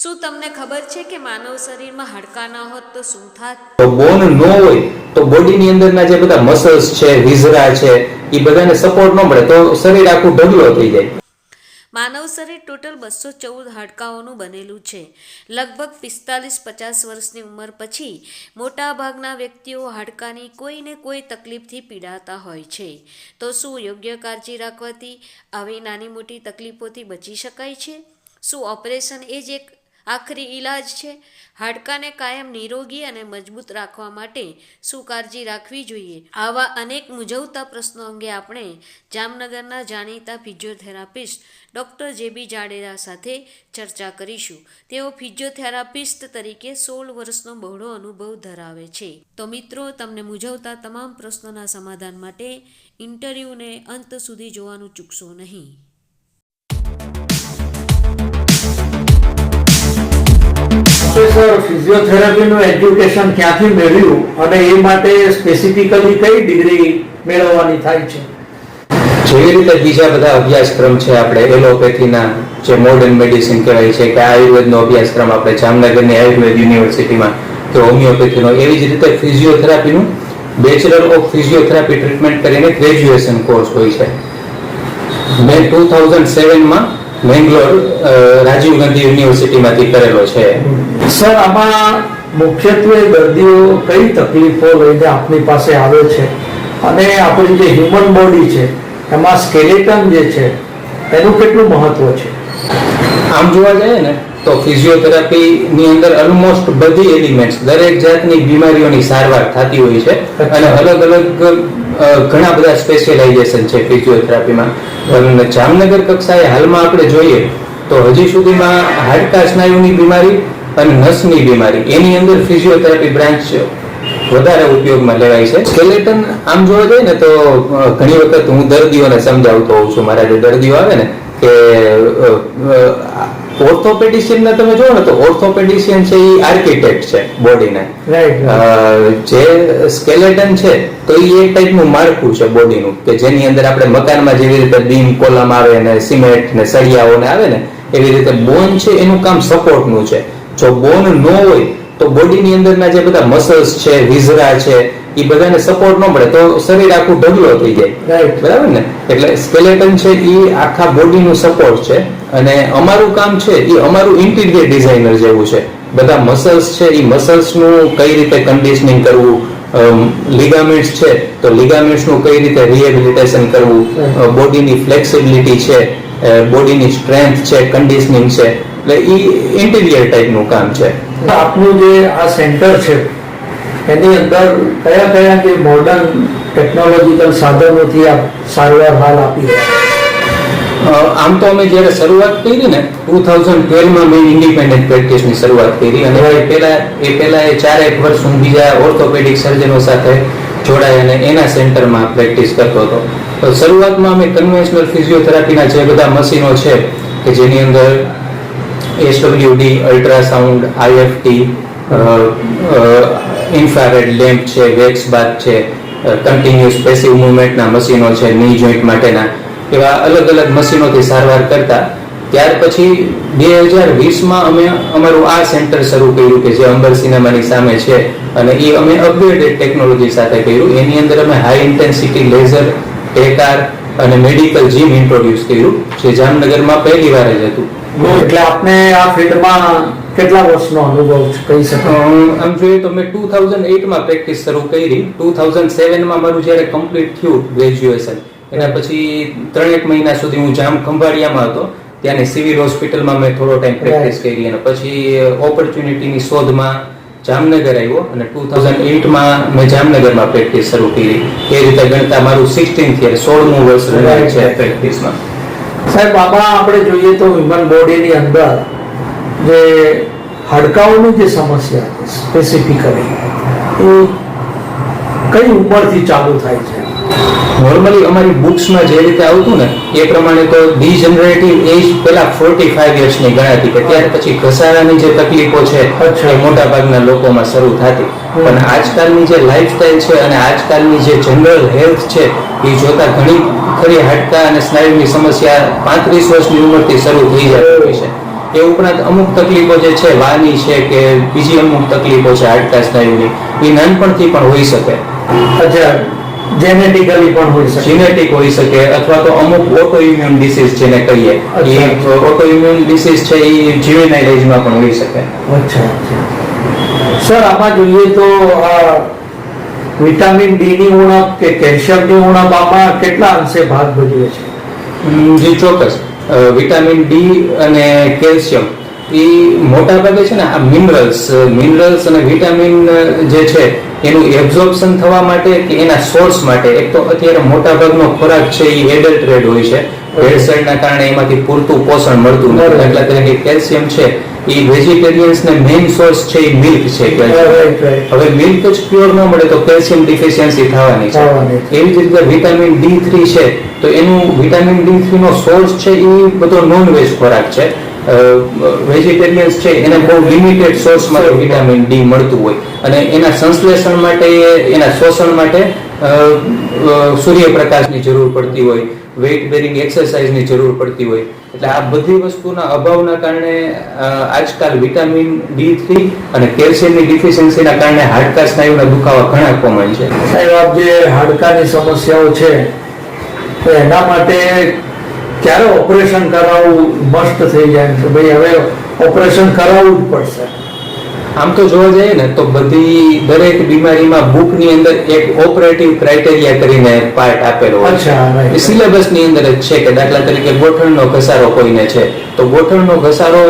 શું તમને ખબર છે કે માનવ શરીરમાં હાડકાં ન હોત તો શું થાત? તો બોન ન હોય તો બોડીની અંદરના જે બધા મસલ્સ છે વિઝરા છે એ બધાને સપોર્ટ ન મળે તો શરીર આખું ઢગલો થઈ જાય. માનવ શરીર ટોટલ બસો ચૌદ હાડકાઓનું બનેલું છે. લગભગ પિસ્તાલીસ પચાસ વર્ષની ઉંમર પછી મોટાભાગના વ્યક્તિઓ હાડકાની કોઈને કોઈ તકલીફથી પીડાતા હોય છે. તો શું યોગ્ય કાળજી રાખવાથી આવી નાની મોટી તકલીફોથી બચી શકાય છે? શું ઓપરેશન એ જ એક આખરી ઈલાજ છે. હાડકાને કાયમ નિરોગી અને મજબૂત રાખવા માટે શું કાળજી રાખવી જોઈએ? આવા અનેક મૂંઝવતા પ્રશ્નો અંગે આપણે જામનગરના જાણીતા ફિઝિયોથેરાપિસ્ટ ડૉક્ટર જે બી જાડેજા સાથે ચર્ચા કરીશું. તેઓ ફિઝિયોથેરાપિસ્ટ તરીકે સોળ વર્ષનો બહોળો અનુભવ ધરાવે છે. તો મિત્રો, તમને મૂંઝવતા તમામ પ્રશ્નોના સમાધાન માટે ઇન્ટરવ્યૂને અંત સુધી જોવાનું ચૂકશો નહીં. પ્રોફેસર ફિઝિયોથેરાપીનું એજ્યુકેશન ક્યાંથી મેળવ્યું અને એ માટે સ્પેસિફિકલી કઈ ડિગ્રી મેળવવાની થાય છે? જેવી રીતે બીજા બધા અભ્યાસક્રમ છે આપણે, એલોપેથીના જે મોડર્ન મેડિસિન કહેવાય છે કે આયુર્વેદનો અભ્યાસક્રમ આપણે જામનગરની આયુર્વેદ યુનિવર્સિટીમાં, કે હોમિયોપેથીનો, એવી જ રીતે ફિઝિયોથેરાપીનું બેચલર ઓફ ફિઝિયોથેરાપી ટ્રીટમેન્ટ કરીને ગ્રેજ્યુએશન કોર્સ હોય છે. મેં ટુ થાઉઝન્ડ સેવનમાં બેંગ્લોર રાજીવ ગાંધી યુનિવર્સિટીમાંથી કરેલો છે. સર આમાં મુખ્યત્વે દર્દીઓ કઈ તકલીફો લઈને આપની પાસે આવે છે? અને આપણી જે હ્યુમન બોડી છે એમાં સ્કેલેટન જે છે એનું કેટલું મહત્વ છે? આમ જોવા જઈએ ને તો ફિઝિયોથેરાપીની અંદર ઓલમોસ્ટ બધી એલિમેન્ટ્સ દરેક જાતની બીમારીઓની સારવાર થતી હોય છે. અને અલગ અલગ ઘણા બધા સ્પેશિયલાઇઝેશન છે ફિઝિયોથેરાપીમાં જામનગર કક્ષાએ હાલમાં આપણે જોઈએ તો હજી સુધીમાં હાડકા સ્નાયુની બીમારી અને નસની બીમારી. એની અંદર ફિઝિયોથેરાપી બ્રાન્ચ વધારે ઉપયોગમાં લેવાય છે. સ્કેલેટન આમ જોવા જઈએ ને તો ઘણી વખત હું દર્દીઓને સમજાવતો હોઉં છું. મારા જે દર્દીઓ આવે ને કે ઓર્થોપેડિશિયન ને તમે જોવો ને તો ઓર્થોપેડિશિયન છે એ આર્કિટેક્ટ છે બોડીને જે સ્કેલેટન છે તો એ એક ટાઈપનું માળખું છે બોડીનું કે જેની અંદર આપણે મકાનમાં જેવી રીતે બીમ કોલમ આવે ને સિમેન્ટ ને સળિયાઓ ને આવે ને એવી રીતે બોન છે એનું કામ સપોર્ટનું છે. જો બોન ન હોય તો બોડીની અંદરના જે બધા મસલ્સ છે વિઝરા છે એ બધાને સપોર્ટ ન મળે તો શરીર આખું ઢગલો થઈ જાય. બરાબર ને? એટલે સ્કેલેટન છે એ આખા બોડીનું સપોર્ટ છે. અને અમારું કામ છે એ અમારું ઇન્ટિરિયર ડિઝાઇનર જેવું છે. બધા મસલ્સ છે એ મસલ્સનું કઈ રીતે કન્ડિશનિંગ કરવું લિગામેન્ટ્સ છે તો લિગામેન્ટ્સનું કઈ રીતે રિહેબિલિટેશન કરવું બોડીની ફ્લેક્સિબિલિટી છે બોડીની સ્ટ્રેન્થ છે કન્ડિશનિંગ છે. એટલે એ ઇન્ટિરિયર ટાઈપનું કામ છે. આપનું જે આ સેન્ટર છે એની અંદર કયા કયા જે મોડર્ન ટેકનોલોજીકલ સાધનોથી આપ સારવાર હાલ આપી આમ તો અમે જ્યારે શરૂઆત કરી ને ટુ થાઉઝન્ડ ટ્વેલ્વમાં મેં ઇન્ડિપેન્ડન્ટ પ્રેક્ટિસની શરૂઆત કરી અને એ પહેલા એ પહેલા એ ચારેક વર્ષ હું બીજા ઓર્થોપેડિક સર્જનો સાથે જોડાય અને એના સેન્ટરમાં પ્રેક્ટિસ કરતો હતો. તો શરૂઆતમાં અમે કન્વેન્શનલ ફિઝિયોથેરાપીના જે બધા મશીનો છે કે જેની અંદર SWD ultrasound IFT infrared lamp છે વેક્સ બાથ છે કન્ટિન્યુઅસ પેસિવ મુવમેન્ટના મશીનો છે ની જોઈન્ટ માટેના. એવા અલગ અલગ મશીનોથી સારવાર કરતા. ત્યાર પછી બે હજાર વીસમાં અમે અમારું આ સેન્ટર શરૂ કર્યું કે જે અંબર સિનેમાની સામે છે અને એ અમે અપગ્રેડેડ ટેકનોલોજી સાથે કર્યું. એની અંદર અમે હાઈ ઇન્ટેન્સિટી લેઝર ટેકાર અને મેડિકલ જીમ ઇન્ટ્રોડ્યુસ કર્યું, જે જામનગરમાં પહેલી વાર જ હતું. એટલે આપને આ ફિલ્ડમાં કેટલા વર્ષનો અનુભવ કહી શકો? આમ જોઈએ તો મેં ટુ થાઉઝન્ડ એટમાં પ્રેક્ટિસ શરૂ કરી. ટુ થાઉઝન્ડ સેવનમાં મારું જ્યારે કમ્પ્લીટ થયું ગ્રેજ્યુએશન એના પછી ત્રણેક મહિના સુધી હું જામ ખંભાળિયામાં હતો. ત્યાંની સિવિલ હોસ્પિટલમાં મેં થોડો ટાઈમ પ્રેક્ટિસ કરી અને પછી ઓપોર્ચ્યુનિટીની શોધમાં જામનગર આવ્યો અને ટુ થાઉઝન્ડ એઇટમાં મેં જામનગરમાં પ્રેક્ટિસ શરૂ કરી. એ રીતે ગણતા મારું સિક્સટીન્થ યર સોળમું વર્ષ છે પ્રેક્ટિસમાં. સાહેબ, આમાં આપણે જોઈએ તો હ્યુમન બોડીની અંદર જે હાડકાઓની જે સમસ્યા સ્પેસિફિકલી એ કઈ ઉંમરથી ચાલુ થાય છે? નોર્મલી અમારી બુક્સમાં જે રીતે આવતું ને એ પ્રમાણે તો ડીજનરેટિવ એજ પેલા 45 ફાઈવ યર્સની ગણાતી કે ત્યાર પછી ઘસારાની જે તકલીફો છે. એ મોટા ભાગના લોકોમાં શરૂ થતી. પણ આજકાલની જે લાઈફસ્ટાઈલ છે અને આજકાલની જે જનરલ હેલ્થ છે એ જોતા ઘણી ખરી હાડકા અને સ્નાયુની સમસ્યા પાંત્રીસ વર્ષની ઉંમરથી શરૂ થઈ જતી હોય છે. એ ઉપરાંત અમુક તકલીફો જે છે વાની છે કે બીજી અમુક તકલીફો છે હાડકા સ્નાયુની એ નાનપણથી પણ હોઈ શકે. અચ્છા. જેનેટિકલી પણ હોઈ શકે. જીનેટિક હોઈ શકે અથવા તો અમુક ઓટોઇમ્યુન ડિસીઝ જેને કહીએ એ ઓટોઇમ્યુન ઓટો ઇમ્યુન ડિસીઝ છે એ જીવેનાઇલ એજમાં પણ હોઈ શકે. અચ્છા સર આમાં જોઈએ તો વિટામિન ડી ની ઉણપ કે કેલ્શિયમની ઉણપ આમાં કેટલા અંશે ભાગ ભજવે છે? જી ચોક્કસ. વિટામિન ડી અને કેલ્શિયમ એ મોટા ભાગે છે ને આ મિનરલ્સ મિનરલ્સ અને વિટામિન જે છે એનું એબ્ઝોર્પ્શન થવા માટે કે એના સોર્સ માટે એક તો અત્યારે મોટા ભાગનો ખોરાક છે એ એડલ્ટરેડ હોય છે. ભેળસેળના કારણે એમાંથી પૂરતું પોષણ મળતું નથી. દાખલા તરીકે કેલ્શિયમ છે એ વેજીટેરિયન્સ ને મેઇન સોર્સ છે એ મિલ્ક છે હવે મિલ્ક જ પ્યોર ન મળે તો કેલ્શિયમ ડિફિશિયન્સી થવાની થવાની છે. એવી જ રીતે વિટામિન ડી થ્રી છે તો એનું વિટામિન ડી થ્રી નો સોર્સ છે એ બધો નોન વેજ ખોરાક છે. વેજીટેરિયન્સ છે એને બહુ લિમિટેડ સોર્સમાં વિટામિન ડી મળતું હોય. અને એના સંશ્લેષણ માટે એના શોષણ માટે સૂર્યપ્રકાશની જરૂર પડતી હોય વેઇટ બેરિંગ એક્સરસાઇઝની જરૂર પડતી હોય. એટલે આ બધી વસ્તુના અભાવના કારણે આજકાલ વિટામિન ડી થ્રી અને કેલ્શિયમની ડિફિશિયન્સીના કારણે હાડકા સ્નાયુના દુખાવા ઘણા કોમન છે. સાહેબ આપ જે હાડકાની સમસ્યાઓ છે એના માટે ક્યારે ઓપરેશન કરાવવું મસ્ત થઈ જાય કે ભાઈ હવે ઓપરેશન કરાવવું જ પડશે. આમ તો જોવા જઈએ ને તો બધી દરેક બીમારીમાં બુકની અંદર એક ઓપરેટિવ ક્રાઇટેરિયા કરીને પાર્ટ આપેલો હોય છે. સિલેબસની અંદર જ છે કે દાખલા તરીકે ગોઠણનો ઘસારો કોઈને છે. તો ગોઠણનો ઘસારો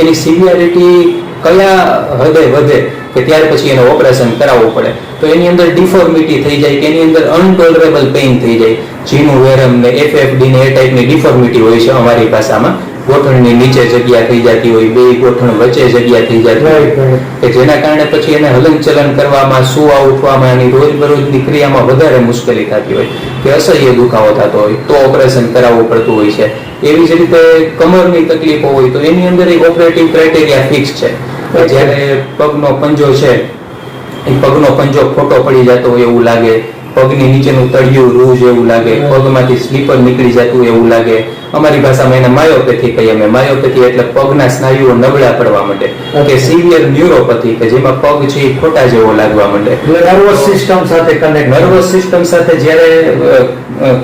એની સિવિયરિટી કયા હદે વધે કે ત્યાર પછી એનું ઓપરેશન કરાવવું પડે. તો એની અંદર ડિફોર્મિટી થઈ જાય કે એની અંદર અનટોલરેબલ પેઇન થઈ જાય. જીનું વેરમ ને એફએફડી ને એ ટાઈપની ડિફોર્મિટી હોય છે અમારી ભાષામાં. ગોઠણની નીચે જગ્યા થઈ જતી હોય બે ગોઠણ વચ્ચે જગ્યા થઈ જતી હોય. કે જેના કારણે પછી એને હલનચલન કરવામાં સુવા ઉઠવામાં એની રોજબરોજની ક્રિયામાં વધારે મુશ્કેલી થતી હોય કે અસહ્ય દુખાવો થતો હોય તો ઓપરેશન કરાવવું પડતું હોય છે. એવી જ રીતે કમરની તકલીફો હોય તો એની અંદર એક ઓપરેટિવ ક્રાઇટેરિયા ફિક્સ છે. જ્યારે પગનો પંજો છે એ પગનો પંજો ખોટો પડી જતો હોય એવું લાગે પગની નીચેનું તળિયું રૂ જેવું લાગે પગમાંથી સ્લીપર નીકળી જતું એવું લાગે અમારી ભાષામાં એને માયોપેથી કહીએ અમે. માયોપેથી એટલે પગના સ્નાયુઓ નબળા પડવા માંડે કે સિવિયર ન્યુરોપેથી કે જેમાં પગ છે એ ખોટા જેવો લાગવા માંડે. નર્વસ સિસ્ટમ સાથે કનેક્ટ નર્વસ સિસ્ટમ સાથે જ્યારે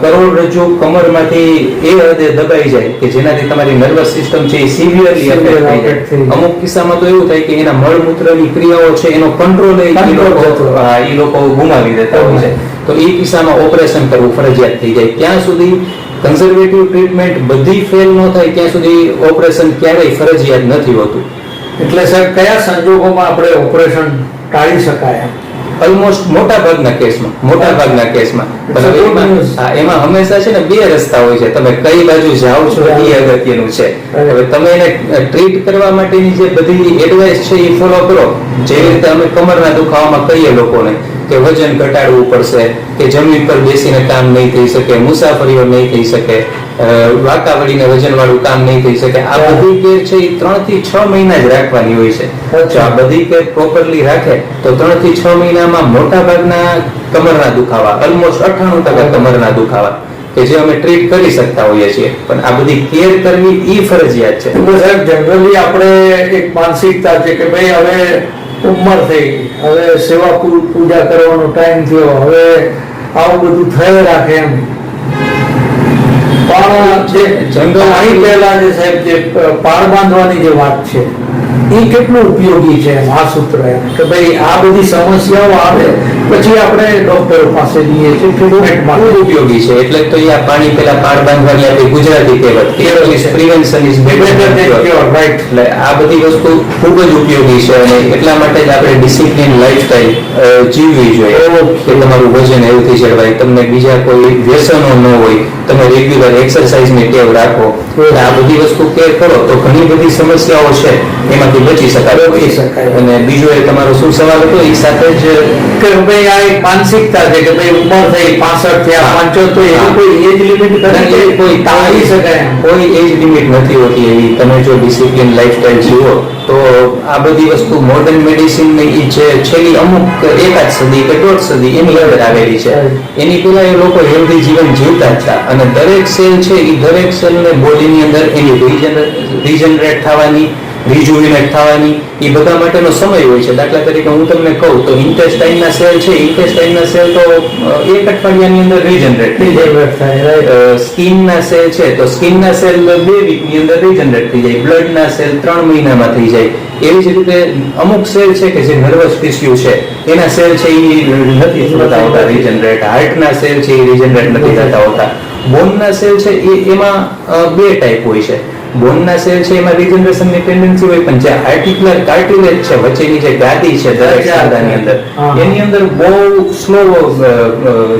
કરોડરજ્જુ કમરમાંથી એ હદે દબાઈ જાય કે જેનાથી તમારી નર્વસ સિસ્ટમ છે એ સિવિયરલી અફેક્ટ થઈ જાય. અમુક કિસ્સામાં તો એવું થાય કે એના મળમૂત્રની ક્રિયાઓ છે એનો કંટ્રોલ એ લોકો ગુમાવી દેતા હોય છે. તો એ કિસ્સામાં ઓપરેશન કરવું ફરજિયાત થઈ જાય. ત્યાં સુધી કન્ઝર્વેટિવ ટ્રીટમેન્ટ બધી ફેલ ન થાય ત્યાં સુધી ઓપરેશન ક્યારેય ફરજિયાત નથી હોતું. એટલે સાહેબ કયા સંજોગોમાં આપણે ઓપરેશન ટાળી શકાય ઓલમોસ્ટ મોટા ભાગના કેસમાં મોટા ભાગના કેસમાં. એમાં. હંમેશા છે ને બે રસ્તા હોય છે. તમે કઈ બાજુ જાઓ છો એ અગત્યનું છે. હવે તમે એને ટ્રીટ કરવા માટેની જે બધી એડવાઇસ છે એ ફોલો કરો. જેવી રીતે અમે કમરના દુખાવામાં કહીએ લોકોને કે વજન ઘટાડવું પડશે કે જમીન પર બેસીને કામ નહીં થઈ શકે મુસાફરીઓ નહીં થઈ શકે અ, વાંકા વજન વાળું કામ નહીં થઈ શકે. આ બધી કેર છે એ ત્રણથી છ મહિના જ રાખવાની હોય છે. જો આ બધી કેર પ્રોપરલી રાખે તો ત્રણથી છ મહિનામાં મોટા ભાગના કમરના દુખાવા ઓલમોસ્ટ અઠ્ઠાણું ટકા કમરના દુખાવા કે જે અમે ટ્રીટ કરી શકતા હોઈએ છીએ. પણ આ બધી કેર કરવી એ ફરજિયાત છે. સાહેબ જનરલી આપણે એક માનસિકતા છે કે ભાઈ હવે ઉંમર થઈ. હવે સેવા પૂજા કરવાનો ટાઈમ થયો. હવે આવું બધું થઈ રાખે એમ. પણ જે જંગલ અહીં પહેલા જે સાહેબ જે પાળ બાંધવાની જે વાત છે એ કેટલું ઉપયોગી છે આ સૂત્ર એમ? કે ભાઈ આ બધી સમસ્યાઓ આવે પછી આપણે ડોક્ટર પાસે જઈએ છીએ ખૂબ ઉપયોગી છે. એટલે તો આ પાણી પેલા પાડ બાંધવાની આપણી ગુજરાતી કહેવત પ્રિવેન્શન ઇઝ cure, એટલે આ બધી વસ્તુ ખૂબ જ ઉપયોગી છે અને એટલા માટે જ આપણે ડિસિપ્લિન લાઈફસ્ટાઈલ જીવવી જોઈએ કે તમારું વજન હેલ્થી જળવાય તમને બીજા કોઈ વ્યસનો ન હોય તમે રેગ્યુલર એક્સરસાઇઝની ટેવ રાખો. એટલે આ બધી વસ્તુ કેર કરો તો ઘણી બધી સમસ્યાઓ છે એમાંથી બચી શકાય. બચી શકાય. અને બીજો એ તમારો શું સવાલ હતો એ સાથે જ કે ભાઈ આ એક માનસિકતા છે કે ભાઈ ઉંમર થઈ પાસઠ થયા હા. પંચોતેર એવી હા. કોઈ એજ લિમિટ કારણ કોઈ ટાળી શકાય કોઈ એજ લિમિટ નથી હોતી એવી. તમે જો ડિસિપ્લિન લાઈફસ્ટાઈલ જીવો તો આ બધી વસ્તુ મોડર્ન મેડિસિનની ઈ જે છેલ્લી અમુક એકાદ સદી કે દોઢ સદી એની અંદર આવેલી છે. એની પહેલા એ લોકો હેલ્ધી જીવન જીવતા હતા. અને દરેક સેલ છે એ દરેક સેલને બોડીની અંદર એની રિજનરેટ થવાની રિજુવિનેટ થવાની એ બધા માટેનો સમય હોય છે. દાખલા તરીકે હું તમને કહું તો ઇન્ટેસ્ટાઇનના સેલ છે ઇન્ટેસ્ટાઇનના સેલ તો એક અઠવાડિયાની અંદર રીજનરેટ થઈ જાય. સ્કિનના સેલ છે તો સ્કિનના સેલ બે વીકની અંદર રીજનરેટ થઈ જાય. બ્લડના સેલ ત્રણ મહિનામાં થઈ જાય. એવી જ રીતે અમુક સેલ છે કે જે નર્વસ ટિશ્યુ છે એના સેલ છે એ નથી થતા હોતા રિજનરેટ હાર્ટના સેલ છે એ રિજનરેટ નથી થતા હોતા. બોનના સેલ છે એ એમાં બે ટાઈપ હોય છે. બોનના સેલ છે એમાં રિજનરેશનની ટેન્ડન્સી હોય પણ જે આર્ટિક્યુલર કાર્ટિલેજ છે વચ્ચેની જે ગાદી છે દરેક. સાંધાની અંદર એની અંદર બહુ સ્લો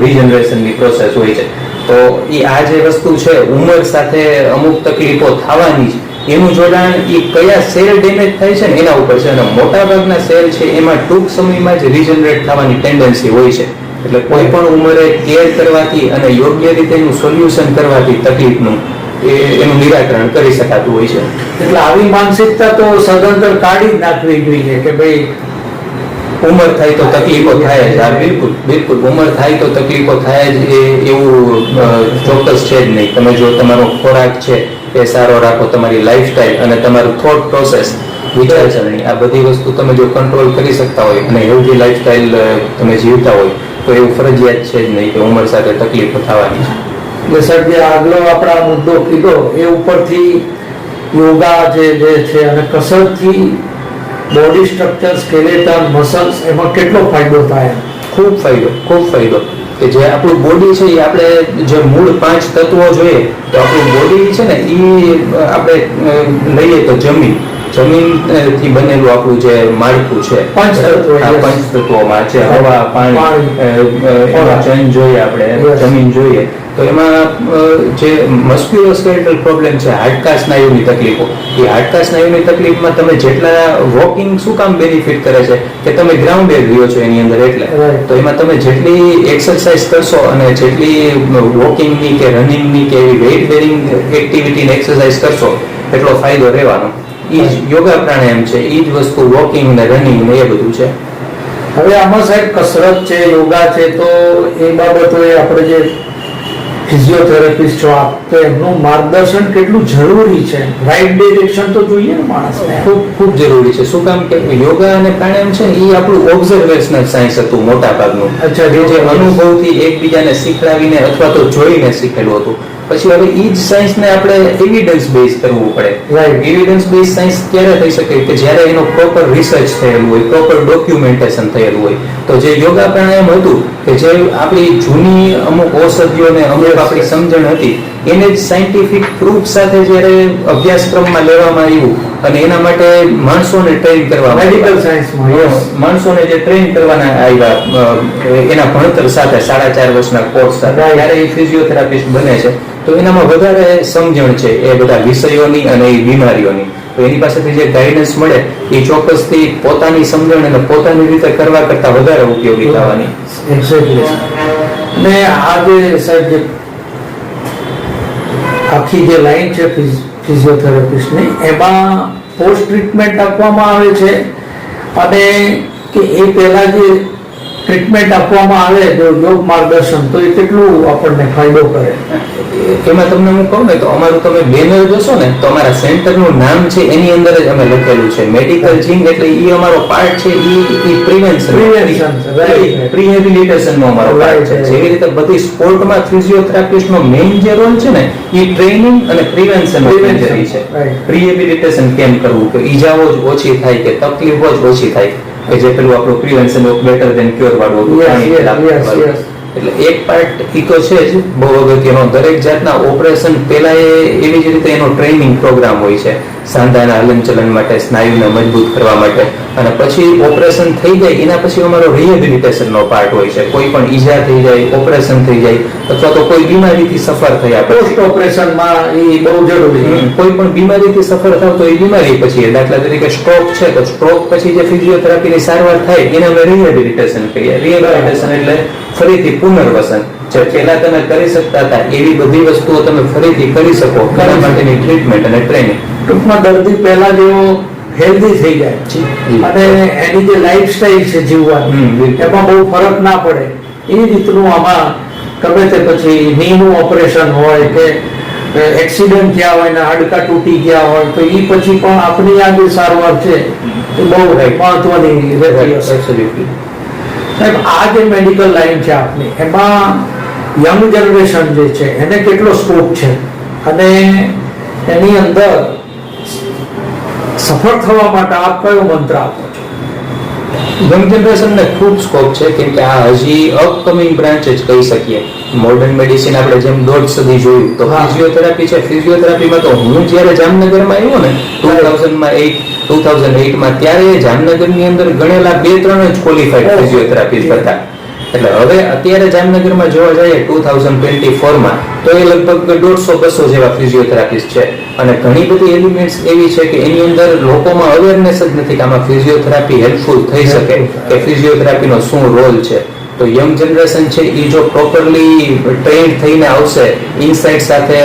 રિજનરેશનની પ્રોસેસ હોય છે. તો એ આ જે વસ્તુ છે ઉંમર સાથે અમુક તકલીફો થવાની છે એનું જોડાણ એ કયા સેલ ડેમેજ થાય છે ને એના ઉપર છે. અને મોટાભાગના સેલ છે એમાં ટૂંક સમયમાં જ રિજનરેટ થવાની ટેન્ડન્સી હોય છે. એટલે કોઈ પણ ઉંમરે કેર કરવાથી અને યોગ્ય રીતે એનું સોલ્યુશન કરવાથી તકલીફનું એ એનું નિરાકરણ કરી શકાતું હોય છે. એટલે આવી માનસિકતા તો સદંતર કાઢી જ નાખવી જોઈએ કે ભાઈ ઉંમર થાય તો તકલીફો થાય જ. હા બિલકુલ બિલકુલ. ઉંમર થાય તો તકલીફો થાય જ એ એવું ચોક્કસ છે જ નહીં. તમે જો તમારો ખોરાક છે એ સારો રાખો તમારી લાઈફસ્ટાઈલ અને તમારું થોટ પ્રોસેસ વિચારસરણી આ બધી વસ્તુ તમે જો કંટ્રોલ કરી શકતા હોય અને હેલ્ધી લાઈફસ્ટાઈલ તમે જીવતા હોય તો એવું ફરજિયાત છે જ નહીં કે ઉંમર સાથે તકલીફો થવાની છે. એટલે સાહેબ જે આગલો આપણા મુદ્દો કીધો એ ઉપરથી યોગા જે જે છે અને કસરતથી બોડી સ્ટ્રક્ચર સ્કેલેટન મસલ્સ એમાં કેટલો ફાયદો થાય? ખૂબ ફાયદો ખૂબ ફાયદો. કે જે આપણું બોડી છે એ આપણે જે મૂળ પાંચ તત્વો જોઈએ તો આપણું બોડી છે ને એ આપણે લઈએ તો જમીન. જમીનથી બનેલું આપણું જે માળખું છે. પંચતત્વો, આ તત્વોમાં છે હવા પાણી જન જોઈએ આપણે. જમીન જોઈએ. તો એમાં જે મસ્ક્યુલોસ્કેલેટલ પ્રોબ્લેમ છે હાડકા સ્નાયુની તકલીફો એ હાડકા સ્નાયુની તકલીફમાં તમે જેટલા વોકિંગ શું કામ બેનિફિટ કરે છે કે તમે ગ્રાઉન્ડ રહ્યો છો એની અંદર એટલે? તો એમાં તમે જેટલી એક્સરસાઇઝ કરશો અને જેટલી વોકિંગની કે રનિંગની કે એવી વેઇટ બેરિંગ એક્ટિવિટી એક્સરસાઇઝ કરશો એટલો ફાયદો રહેવાનો. એ જ યોગા પ્રાણાયામ છે એ જ વસ્તુ વોકિંગ ને રનિંગ ને એ બધું છે. હવે આમાં સાહેબ કસરત છે યોગા છે તો એ બાબતોએ આપણે જે ફિઝિયોથેરાપિસ્ટ છો આપ તો એમનું માર્ગદર્શન કેટલું જરૂરી છે? રાઈટ ડિરેક્શન તો જોઈએ ને માણસને. ખૂબ ખૂબ જરૂરી છે. શું કામ કે યોગા અને પ્રાણાયામ છે એ આપણું ઓબ્ઝર્વેશનલ સાયન્સ હતું મોટા ભાગનું અચ્છા, જે અનુભવથી એકબીજાને શીખડાવીને અથવા તો જોઈને શીખેલું હતું. પછી હવે એ જ સાયન્સને આપણે એવિડન્સ બેઝ કરવું પડે. રાઈટ એવિડન્સ બેઝ સાયન્સ ક્યારે થઈ શકે કે જ્યારે એનો પ્રોપર રિસર્ચ થયેલું હોય પ્રોપર ડોક્યુમેન્ટેશન થયેલું હોય તો જે યોગા પ્રાણાયામ હતું કે જે આપણી જૂની અમુક ઔષધિઓને અમુક આપણી સમજણ હતી એને જ સાયન્ટિફિક પ્રૂફ સાથે જ્યારે અભ્યાસક્રમમાં લેવામાં આવ્યું અને એના માટે માણસોને ટ્રેન કરવા મેડિકલ સાયન્સ સાયન્સમાં માણસોને જે ટ્રેન કરવાના આવ્યા એના ભણતર સાથે સાડા ચાર વર્ષના કોર્સ સાથે ત્યારે એ ફિઝિયોથેરાપિસ્ટ બને છે. તો એનામાં વધારે સમજણ છે એ બધા વિષયોની અને એ બીમારીઓની. તો એની પાસેથી જે ગાઈડન્સ મળે, એ ચોક્કસથી પોતાની સમજણ અને પોતાની રીતે કરવા કરતા વધારે ઉપયોગી થવાની. એક્ઝેક્ટલી ને આ જે સાહેબ જે આખી જે લાઈન છે ફિઝિયોથેરાપિસ્ટની એમાં પોસ્ટ ટ્રીટમેન્ટ આપવામાં આવે છે. અને કે એ પહેલાં જે ટ્રીટમેન્ટ આપવામાં આવે જો યોગ માર્ગદર્શન તો એ કેટલું આપણને ફાયદો કરે? એમાં તમને હું કહું ને તો અમારું તમે બેનર જોશો ને તો અમારા સેન્ટરનું નામ છે એની અંદર જ અમે લખેલું છે. મેડિકલ જીમ એટલે એ અમારો પાર્ટ છે એ પ્રિવેન્શન right. પ્રિહેબિલિટેશન નો અમારો પાર્ટ છે. જેવી રીતે બધી સ્પોર્ટમાં ફિઝિયોથેરાપિસ્ટ નો મેઇન જે રોલ છે ને એ ટ્રેનિંગ અને પ્રિવેન્શન છે. પ્રિહેબિલિટેશન કેમ કરવું? કે ઈજાઓ જ ઓછી થાય કે તકલીફો જ ઓછી થાય? કે જે પેલું આપણું prevention of better than cure વાળું હતું. એટલે એક પાર્ટ ઈ તો છે જ બહુ અગત્યનો. દરેક જાતના ઓપરેશન પહેલા એ એવી જ રીતે એનો ટ્રેનિંગ પ્રોગ્રામ હોય છે. સાંધાના હલનચલન માટે સ્નાયુને મજબૂત કરવા માટે. અને પછી ઓપરેશન થઈ જાય એના પછી અમારો રિહેબિલિટેશનનો પાર્ટ હોય છે. કોઈ પણ ઈજા થઈ જાય ઓપરેશન થઈ જાય અથવા તો કોઈ બીમારીથી સફર થયા પોસ્ટ ઓપરેશનમાં એ બહુ જરૂરી કોઈ પણ બીમારીથી સફર થાવ તો એ બીમારી પછી દાખલા તરીકે સ્ટ્રોક છે તો સ્ટ્રોક પછી જે ફિઝિયોથેરાપીની સારવાર થાય એને અમે રિહેબિલિટેશન કહીએ. રિહેબિલિટેશન એટલે ફરીથી પુનર્વસન. જે પહેલા તમે કરી શકતા હતા એવી બધી વસ્તુઓ તમે ફરીથી કરી શકો એના માટેની ટ્રીટમેન્ટ અને ટ્રેનિંગ ટૂંકમાં દર્દી પહેલા જેવો હેલ્ધી થઈ જાય. અને એની જે લાઈફ સ્ટાઈલ છે જીવવાની એમાં બહુ ફરક ના પડે. એ રીતનું આમાં ગમે તે પછી નીનું ઓપરેશન હોય કે એક્સિડન્ટ થયા હોય ને હાડકા તૂટી ગયા હોય તો એ પછી પણ આપણી આ જે સારવાર છે એ બહુ મહત્વની રહેતી. સાહેબ આ જે મેડિકલ લાઈન છે આપની એમાં યંગ જનરેશન જે છે એને કેટલો સ્કોપ છે? અને એની અંદર સફળ થવા માટે આપ કયો મંત્ર આપો છો? યંગ જનરેશનને ખૂબ સ્કોપ છે કેમ કે આ હજી અપકમિંગ બ્રાન્ચ જ કહી શકીએ. મોડર્ન મેડિસિન આપણે જેમ દોઢ સદી જોયું તો. ફિઝિયોથેરાપી છે. ફિઝિયોથેરાપીમાં તો હું જ્યારે જામનગરમાં આવ્યો ને ટુ થાઉઝન્ડમાં એઇટ ટુ થાઉઝન્ડ એઇટમાં ત્યારે જામનગરની અંદર ગણેલા બે ત્રણ જ ક્વોલિફાઈડ ફિઝિયોથેરાપી હતા. એટલે હવે અત્યારે જામનગરમાં જોવા જઈએ ટુ થાઉઝન્ડ ટ્વેન્ટી ફોરમાં તો એ લગભગ દોઢસો બસો જેવા ફિઝિયોથેરાપિસ્ટ છે. અને ઘણી બધી એલિમેન્ટ્સ એવી છે કે એની અંદર લોકોમાં અવેરનેસ જ નથી કે આમાં ફિઝિયોથેરાપી હેલ્પફુલ થઈ શકે કે ફિઝિયોથેરાપીનો શું રોલ છે. તો યંગ જનરેશન છે એ જો પ્રોપરલી ટ્રેન્ડ થઈને આવશે ઇનસાઇટ સાથે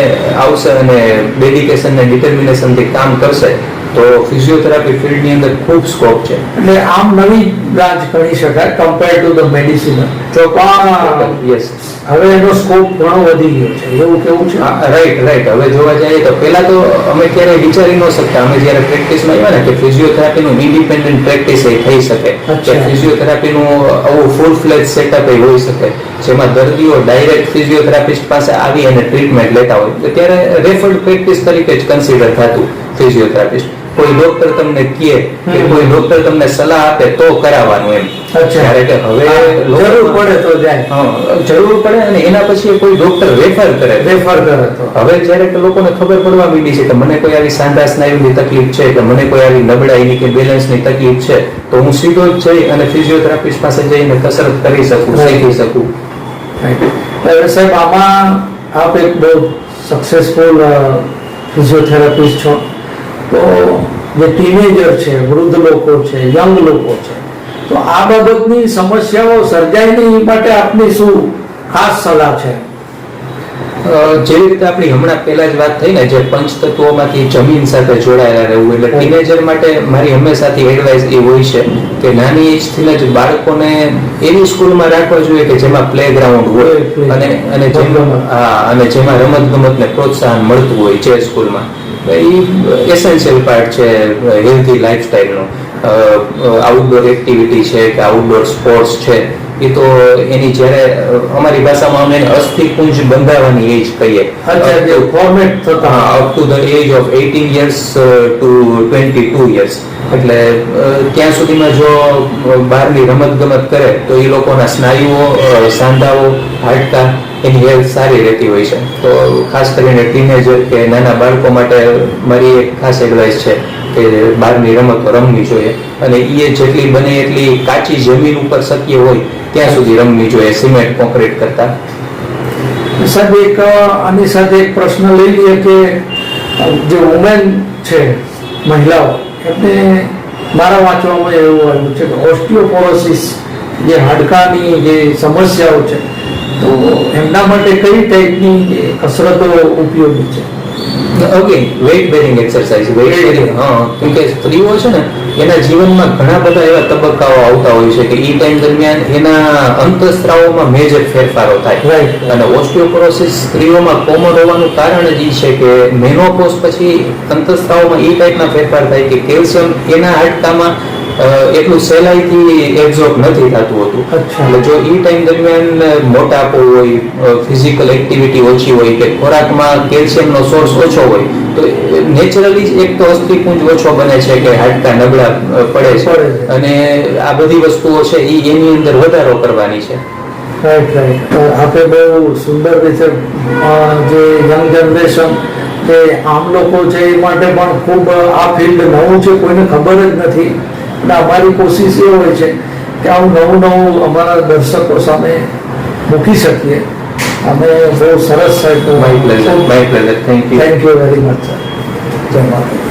આવશે અને ડેડિકેશન ને ડિટર્મિનેશનથી કામ કરશે તો ફિઝિયોથેરાપી ફિલ્ડની અંદર ખૂબ સ્કોપ છે. એટલે આમ નવી બ્રાન્ચ ગણી શકાય કમ્પેર ટુ ધ મેડિસિન જો પણ યસ હવે એનો સ્કોપ ઘણો વધી ગયો છે. એવું કેવું છે? રાઈટ રાઈટ હવે જોવા જઈએ તો પહેલા તો અમે ક્યારેય વિચારી ન શકતા. અમે જ્યારે પ્રેક્ટિસમાં આવ્યા ને કે ફિઝિયોથેરાપીનું ઇન્ડિપેન્ડન્ટ પ્રેક્ટિસ એ થઈ શકે. કે ફિઝિયોથેરાપીનું આવું ફૂલ ફ્લેજ સેટઅપ એ હોઈ શકે. જેમાં દર્દીઓ ડાયરેક્ટ ફિઝિયોથેરાપિસ્ટ પાસે આવી અને ટ્રીટમેન્ટ લેતા હોય. તો ત્યારે રેફર્ડ પ્રેક્ટિસ તરીકે જ કન્સિડર થતું ફિઝિયોથેરાપિસ્ટ કોઈ ડોક્ટર તમને કહે કે કોઈ ડોક્ટર તમને સલાહ આપે તો કરાવવાનું એમ. જ્યારે કે હવે જરૂર પડે તો જાય. જરૂર પડે અને એના પછી કોઈ ડોક્ટર રેફર કરે. રેફર કરે તો. હવે જ્યારે કે લોકોને ખબર પડવા માંડી છે કે મને કોઈ આવી સાંધા સ્નાયુની તકલીફ છે કે મને કોઈ આવી નબળાઈની કે બેલેન્સની તકલીફ છે તો હું સીધો જ જઈ અને ફિઝિયોથેરાપિસ્ટ પાસે જઈને કસરત કરી શકું શીખી શકું. સાહેબ આમાં આપ એક બહુ સક્સેસફુલ ફિઝિયોથેરાપિસ્ટ છો. તો જે ટીનેજર છે વૃદ્ધ લોકો છે યંગ લોકો છે તો આ બાબતની સમસ્યાઓ સર્જાય નહીં માટે આપની શું ખાસ સલાહ છે? જે રીતે આપણી હમણાં પહેલા જ વાત થઈ ને જે પંચતત્વોમાંથી જમીન સાથે જોડાયેલા રહેવું એટલે ટીનેજર માટે મારી હંમેશાથી એડવાઇસ એ હોય છે કે નાની એજથી જ બાળકોને એવી સ્કૂલમાં રાખવા જોઈએ કે જેમાં પ્લે ગ્રાઉન્ડ હોય અને અને જેમાં હા અને જેમાં રમત ગમતને પ્રોત્સાહન મળતું હોય જે સ્કૂલમાં. એ એસેન્શિયલ પાર્ટ છે હેલ્ધી લાઈફસ્ટાઈલનો આઉટડોર એક્ટિવિટી છે કે આઉટડોર સ્પોર્ટ્સ છે એ તો એની જ્યારે અમારી ભાષામાં અમે અસ્થિપુંજ બંધાવવાની એજ કહીએ. જે ફોર્મેટ થતા. Up to the age of eighteen years to twenty two years એટલે ત્યાં સુધીમાં જો બહારની રમત ગમત કરે તો એ લોકોના સ્નાયુઓ સાંધાઓ હાડકા એની હેલ્થ સારી રહેતી હોય છે. તો ખાસ કરીને ટીનેજર કે નાના બાળકો માટે મારી એક ખાસ એડવાઇસ છે કે બહારની રમતો રમવી જોઈએ. અને એ જેટલી બને એટલી કાચી જમીન ઉપર શક્ય હોય ત્યાં સુધી રમવી જોઈએ, સિમેન્ટ કોન્ક્રીટ કરતા. સાહેબ એક, આની સાથે એક પ્રશ્ન લઈ લઈએ કે જે વુમેન છે, મહિલાઓ, એમને મારા વાંચવામાં એવું આવ્યું છે કે ઓસ્ટિયોપોરોસિસ જે હાડકાની જે સમસ્યાઓ છે તો એમના માટે કઈ ટાઈપની કસરતો ઉપયોગી છે? Again weight bearing exercise weight bearing હા કેમ કે સ્ત્રીઓ છે ને એના જીવનમાં ઘણા બધા એવા તબક્કાઓ આવતા હોય છે કે એ ટાઈમ દરમિયાન એના અંતસ્ત્રાવોમાં મેજર ફેરફારો થાય. અને ઓસ્ટિયોપોરોસિસ સ્ત્રીઓમાં કોમન હોવાનું કારણ જ એ છે કે મેનોપોઝ પછી અંતસ્ત્રાવોમાં એ ટાઈપના ફેરફાર થાય કે કેલ્શિયમ એના હાડકામાં એટલું સહેલાઈથી એબ્ઝોર્બ નથી થતું હતું. એટલે જો એ ટાઈમ દરમિયાન મોટાપો હોય ફિઝિકલ એક્ટિવિટી ઓછી હોય કે ખોરાકમાં કેલ્શિયમનો સોર્સ ઓછો હોય તો નેચરલી જ એક તો અસ્થિપુંજ ઓછો બને છે કે હાડકા નબળા પડે છે. અને આ બધી વસ્તુઓ છે એ એની અંદર વધારો કરવાની છે. રાઈટ રાઈટ આપે બહુ સુંદર રીતે જે યંગ જનરેશન કે આમ લોકો છે એ માટે પણ ખૂબ આ ફિલ્ડ નવું છે કોઈને ખબર જ નથી. અને અમારી કોશિશ એ હોય છે કે આવું નવું નવું અમારા દર્શકો સામે મૂકી શકીએ. અમે બહુ સરસ સાહેબ thank you thank you very much sir જય માતા